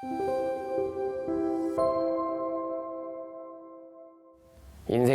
Thank you.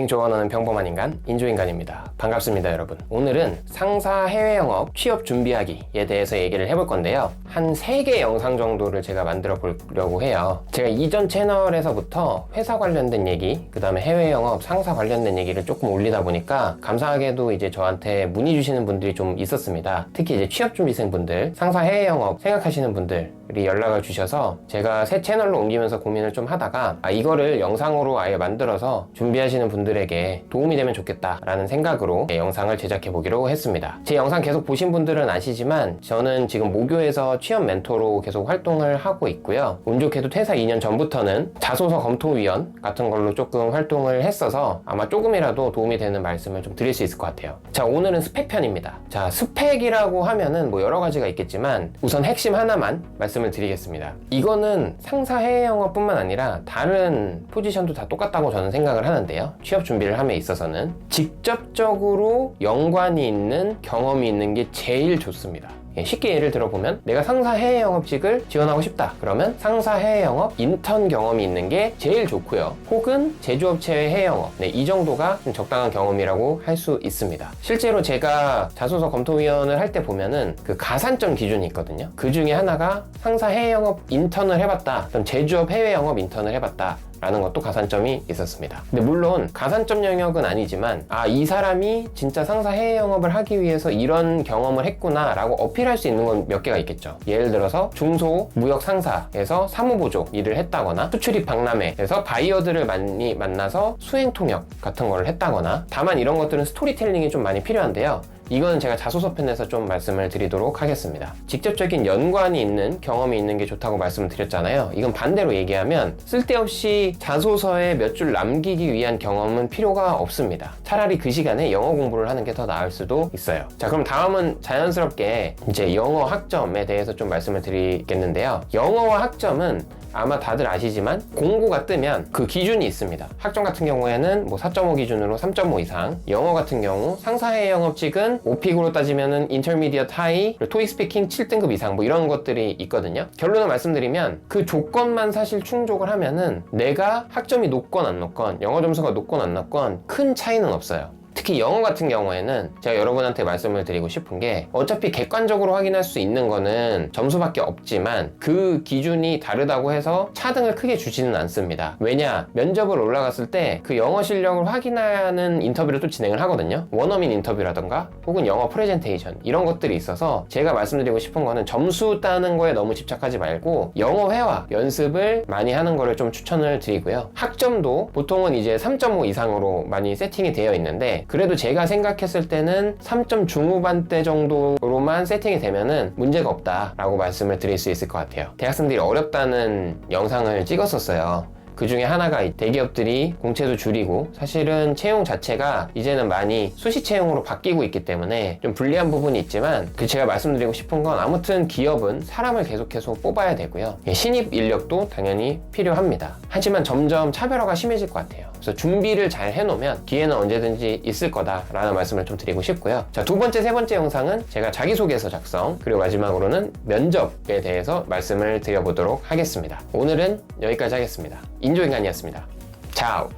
인생 조언하는 평범한 인간 인조인간입니다. 반갑습니다 여러분. 오늘은 상사 해외 영업 취업 준비하기에 대해서 얘기를 해볼 건데요. 한 3개 영상 정도를 제가 만들어 보려고 해요. 제가 이전 채널에서부터 회사 관련된 얘기, 그 다음에 해외 영업 상사 관련된 얘기를 조금 올리다 보니까 감사하게도 이제 저한테 문의 주시는 분들이 좀 있었습니다. 특히 이제 취업 준비생 분들, 상사 해외 영업 생각하시는 분들이 연락을 주셔서 제가 새 채널로 옮기면서 고민을 좀 하다가 아, 이거를 영상으로 아예 만들어서 준비하시는 분들 에게 도움이 되면 좋겠다라는 생각으로 네, 영상을 제작해 보기로 했습니다. 제 영상 계속 보신 분들은 아시지만 저는 지금 모교에서 취업 멘토로 계속 활동을 하고 있고요. 운 좋게도 퇴사 2년 전부터는 자소서 검토위원 같은 걸로 조금 활동을 했어서 아마 조금이라도 도움이 되는 말씀을 좀 드릴 수 있을 것 같아요. 자, 오늘은 스펙 편입니다. 자, 스펙이라고 하면은 뭐 여러 가지가 있겠지만 우선 핵심 하나만 말씀을 드리겠습니다. 이거는 상사 해외 영어뿐만 아니라 다른 포지션도 다 똑같다고 저는 생각을 하는데요. 취업 준비를 함에 있어서는 직접적으로 연관이 있는 경험이 있는 게 제일 좋습니다. 예, 쉽게 예를 들어보면 내가 상사 해외 영업직을 지원하고 싶다. 그러면 상사 해외 영업 인턴 경험이 있는 게 제일 좋고요. 혹은 제조업체의 해외 영업. 네, 이 정도가 좀 적당한 경험이라고 할 수 있습니다. 실제로 제가 자소서 검토위원을 할 때 보면은 그 가산점 기준이 있거든요. 그 중에 하나가 상사 해외 영업 인턴을 해봤다. 그럼 제조업 해외 영업 인턴을 해봤다 라는 것도 가산점이 있었습니다. 근데 물론 가산점 영역은 아니지만 아 이 사람이 진짜 상사 해외 영업을 하기 위해서 이런 경험을 했구나 라고 어필할 수 있는 건 몇 개가 있겠죠. 예를 들어서 중소 무역 상사에서 사무보조 일을 했다거나 수출입 박람회에서 바이어들을 많이 만나서 수행 통역 같은 거를 했다거나 다만 이런 것들은 스토리텔링이 좀 많이 필요한데요. 이건 제가 자소서 편에서 좀 말씀을 드리도록 하겠습니다. 직접적인 연관이 있는 경험이 있는 게 좋다고 말씀을 드렸잖아요. 이건 반대로 얘기하면 쓸데없이 자소서에 몇 줄 남기기 위한 경험은 필요가 없습니다. 차라리 그 시간에 영어 공부를 하는 게 더 나을 수도 있어요. 자, 그럼 다음은 자연스럽게 이제 영어 학점에 대해서 좀 말씀을 드리겠는데요. 영어와 학점은 아마 다들 아시지만 공고가 뜨면 그 기준이 있습니다. 학점 같은 경우에는 뭐 4.5 기준으로 3.5 이상, 영어 같은 경우 상사의 영업직은 오픽으로 따지면은 인터미디어 타이, 토익 스피킹 7등급 이상 뭐 이런 것들이 있거든요. 결론을 말씀드리면 그 조건만 사실 충족을 하면은 내가 학점이 높건 안 높건 영어 점수가 높건 안 높건 큰 차이는 없어요. 특히 영어 같은 경우에는 제가 여러분한테 말씀을 드리고 싶은 게 어차피 객관적으로 확인할 수 있는 거는 점수밖에 없지만 그 기준이 다르다고 해서 차등을 크게 주지는 않습니다. 왜냐? 면접을 올라갔을 때 그 영어 실력을 확인하는 인터뷰를 또 진행을 하거든요. 원어민 인터뷰라던가 혹은 영어 프레젠테이션 이런 것들이 있어서 제가 말씀드리고 싶은 거는 점수 따는 거에 너무 집착하지 말고 영어 회화 연습을 많이 하는 거를 좀 추천을 드리고요. 학점도 보통은 이제 3.5 이상으로 많이 세팅이 되어 있는데 그래도 제가 생각했을 때는 3점 중후반대 정도로만 세팅이 되면은 문제가 없다라고 말씀을 드릴 수 있을 것 같아요. 대학생들이 어렵다는 영상을 찍었었어요. 그 중에 하나가 이 대기업들이 공채도 줄이고 사실은 채용 자체가 이제는 많이 수시 채용으로 바뀌고 있기 때문에 좀 불리한 부분이 있지만 그 제가 말씀드리고 싶은 건 아무튼 기업은 사람을 계속해서 뽑아야 되고요. 예, 신입 인력도 당연히 필요합니다. 하지만 점점 차별화가 심해질 것 같아요. 그래서 준비를 잘 해놓으면 기회는 언제든지 있을 거다라는 말씀을 좀 드리고 싶고요. 자, 두 번째, 세 번째 영상은 제가 자기소개서 작성, 그리고 마지막으로는 면접에 대해서 말씀을 드려보도록 하겠습니다. 오늘은 여기까지 하겠습니다. 인조인간이었습니다. 차오!